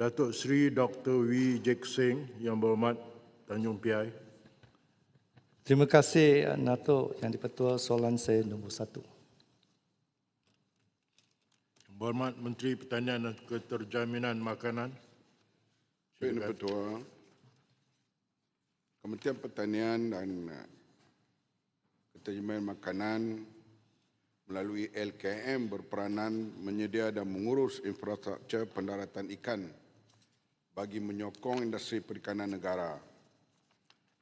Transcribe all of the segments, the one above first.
Datuk Seri Dr. Wee Jek Seng Yang Berhormat Tanjung Piai. Terima kasih Nato yang dipertua soalan saya nombor satu. Yang Berhormat Menteri Pertanian dan Keterjaminan Makanan. Yang Ketua, Kementerian Pertanian dan Keterjemahan Makanan melalui LKM berperanan menyedia dan mengurus infrastruktur pendaratan ikan bagi menyokong industri perikanan negara.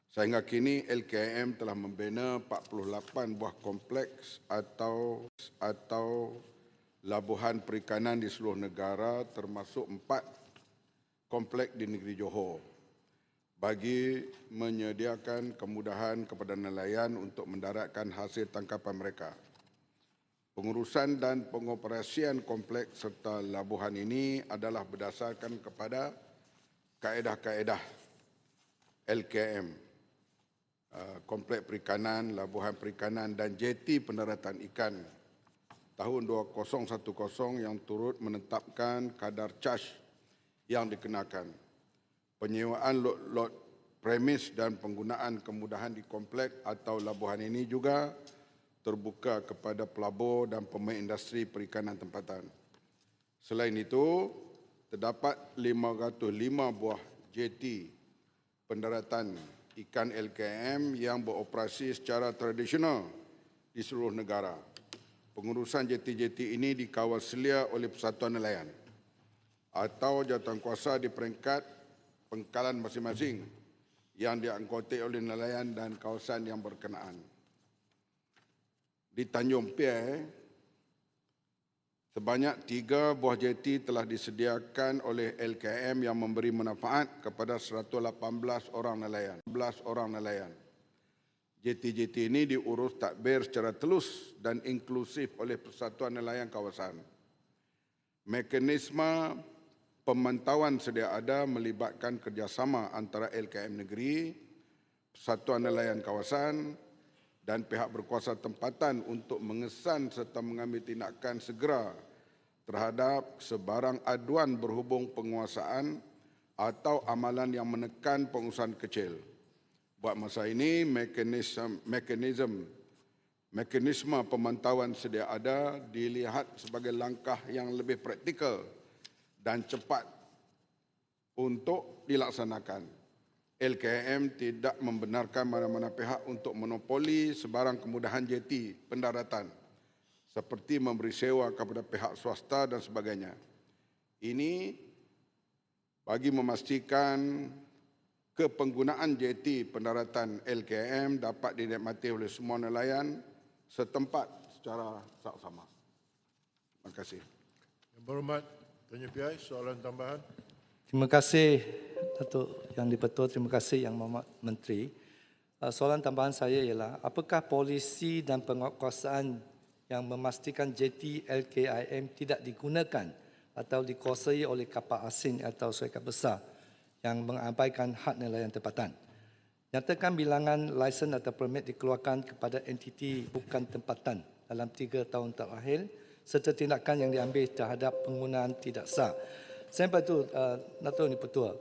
Sehingga kini LKM telah membina 48 buah kompleks atau atau labuhan perikanan di seluruh negara termasuk empat kompleks di negeri Johor bagi menyediakan kemudahan kepada nelayan untuk mendaratkan hasil tangkapan mereka. Pengurusan dan pengoperasian kompleks serta labuhan ini adalah berdasarkan kepada kaedah-kaedah LKM, uh, Kompleks Perikanan, Labuhan Perikanan dan jeti pendaratan ikan tahun 2010 yang turut menetapkan kadar charge yang dikenakan. Penyewaan lot-lot premis dan penggunaan kemudahan di kompleks atau labuhan ini juga terbuka kepada pelabur dan pemain industri perikanan tempatan. Selain itu, terdapat 505 buah jeti pendaratan ikan LKM yang beroperasi secara tradisional di seluruh negara. Pengurusan jeti-jeti ini dikawal selia oleh Persatuan Nelayan atau jawatankuasa di peringkat pengkalan masing-masing yang diangkuti oleh nelayan dan kawasan yang berkenaan. Di Tanjung Piai, Sebanyak tiga buah jeti telah disediakan oleh LKM yang memberi manfaat kepada 118 orang nelayan. 11 orang nelayan. Jeti-jeti ini diurus takbir secara telus dan inklusif oleh Persatuan Nelayan Kawasan. Mekanisme pemantauan sedia ada melibatkan kerjasama antara LKM negeri, Persatuan Nelayan Kawasan dan pihak berkuasa tempatan untuk mengesan serta mengambil tindakan segera terhadap sebarang aduan berhubung penguasaan atau amalan yang menekan pengusahaan kecil. Buat masa ini, mekanisme, mekanisme, mekanisme pemantauan sedia ada dilihat sebagai langkah yang lebih praktikal dan cepat untuk dilaksanakan. LKM tidak membenarkan mana-mana pihak untuk monopoli sebarang kemudahan jeti pendaratan seperti memberi sewa kepada pihak swasta dan sebagainya. Ini bagi memastikan kepenggunaan jeti pendaratan LKM dapat dinikmati oleh semua nelayan setempat secara sama. Terima kasih. Yang Berhormat Piai, soalan tambahan. Terima kasih Datuk Yang Dipertua, terima kasih Yang Mohd Menteri. Uh, soalan tambahan saya ialah apakah polisi dan penguasaan yang memastikan JT LKIM tidak digunakan atau dikuasai oleh kapal asing atau syarikat besar yang mengabaikan hak nelayan tempatan. Nyatakan bilangan lesen atau permit dikeluarkan kepada entiti bukan tempatan dalam tiga tahun terakhir serta tindakan yang diambil terhadap penggunaan tidak sah. Sampai itu, uh, Nato ini Petua,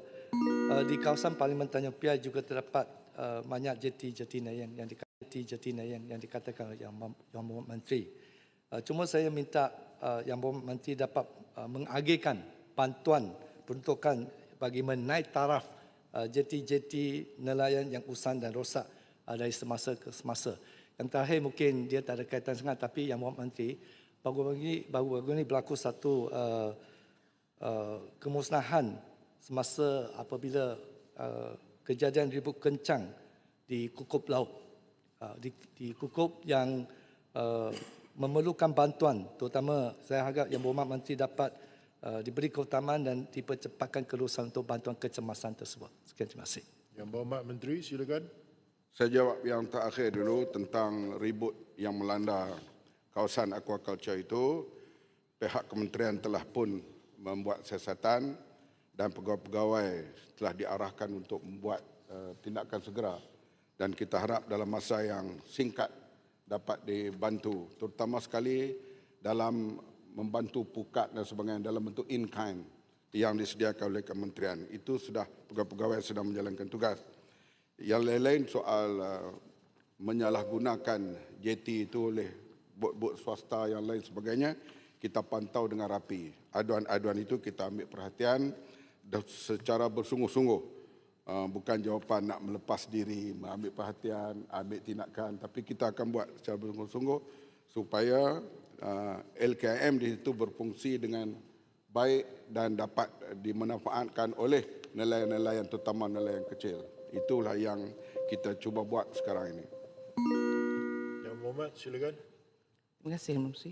uh, di kawasan Parlimen Tanjung Piai juga terdapat uh, banyak jeti-jeti nelayan yang dikatakan jeti nelayan yang dikatakan oleh Yang Mohd Menteri. Uh, cuma saya minta uh, Yang Mohd Menteri dapat uh, mengagihkan bantuan peruntukan bagi menaik taraf jeti-jeti nelayan yang usang dan rosak dari semasa ke semasa. Yang terakhir mungkin dia tak ada kaitan sangat tapi Yang Mohd Menteri baru ini baru ini berlaku satu uh, uh, kemusnahan semasa apabila uh, kejadian ribut kencang di kukup laut Uh, di, di kukup yang uh, memerlukan bantuan terutama saya harap yang berhormat menteri dapat uh, diberi keutamaan dan dipercepatkan kelulusan untuk bantuan kecemasan tersebut. Sekian terima kasih. Yang berhormat menteri silakan. Saya jawab yang terakhir dulu tentang ribut yang melanda kawasan aquaculture itu. Pihak kementerian telah pun membuat siasatan dan pegawai-pegawai telah diarahkan untuk membuat uh, tindakan segera dan kita harap dalam masa yang singkat dapat dibantu terutama sekali dalam membantu pukat dan sebagainya dalam bentuk in kind yang disediakan oleh kementerian. Itu sudah pegawai-pegawai sedang menjalankan tugas. Yang lain-lain soal uh, menyalahgunakan JT itu oleh bot-bot swasta yang lain sebagainya, kita pantau dengan rapi. Aduan-aduan itu kita ambil perhatian secara bersungguh-sungguh. Uh, bukan jawapan nak melepas diri, mengambil perhatian, ambil tindakan, tapi kita akan buat secara bersungguh-sungguh supaya uh, LKM di situ berfungsi dengan baik dan dapat dimanfaatkan oleh nelayan-nelayan terutama nelayan kecil. Itulah yang kita cuba buat sekarang ini. Yang Berhormat, silakan. Terima kasih, Menteri.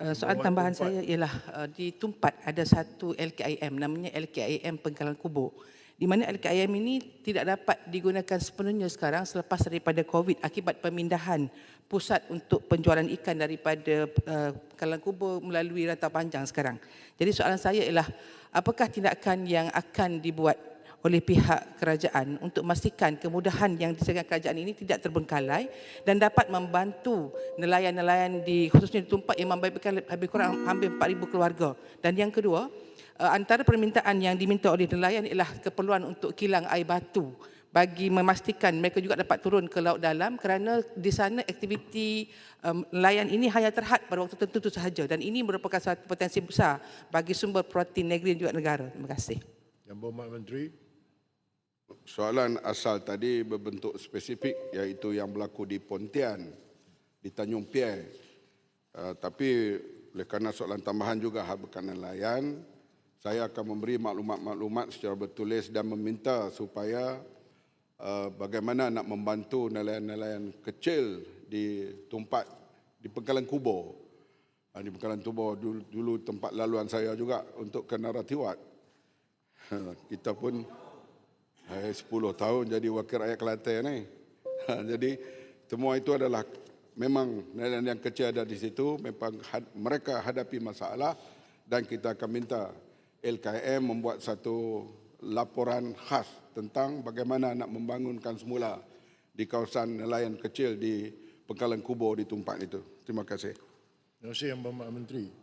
Uh, soalan tambahan saya ialah uh, di Tumpat ada satu LKIM namanya LKIM Pengkalan Kubur di mana LKIM ini tidak dapat digunakan sepenuhnya sekarang selepas daripada COVID akibat pemindahan pusat untuk penjualan ikan daripada uh, Pengkalan Kubur melalui rantau panjang sekarang. Jadi soalan saya ialah apakah tindakan yang akan dibuat oleh pihak kerajaan untuk memastikan kemudahan yang disediakan kerajaan ini tidak terbengkalai dan dapat membantu nelayan-nelayan di khususnya di Tumpak yang membabitkan lebih kurang hampir 4,000 keluarga. Dan yang kedua, eh, antara permintaan yang diminta oleh nelayan ialah keperluan untuk kilang air batu bagi memastikan mereka juga dapat turun ke laut dalam kerana di sana aktiviti um, nelayan ini hanya terhad pada waktu tertentu sahaja dan ini merupakan satu potensi besar bagi sumber protein negeri dan juga negara. Terima kasih. Yang Berhormat Menteri. Soalan asal tadi berbentuk spesifik iaitu yang berlaku di Pontian, di Tanjung Piai. Uh, tapi oleh kerana soalan tambahan juga hal berkenaan nelayan, saya akan memberi maklumat-maklumat secara bertulis dan meminta supaya uh, bagaimana nak membantu nelayan-nelayan kecil di tempat di Pengkalan Kubur. Uh, di Pengkalan Kubur dulu, dulu tempat laluan saya juga untuk ke Naratiwat. Kita pun Eh, 10 tahun jadi wakil rakyat Kelantan ni. Ha, jadi semua itu adalah memang nelayan yang kecil ada di situ, memang had, mereka hadapi masalah dan kita akan minta LKM membuat satu laporan khas tentang bagaimana nak membangunkan semula di kawasan nelayan kecil di Pengkalan Kubur di Tumpak itu. Terima kasih. Terima kasih Yang Berhormat Menteri.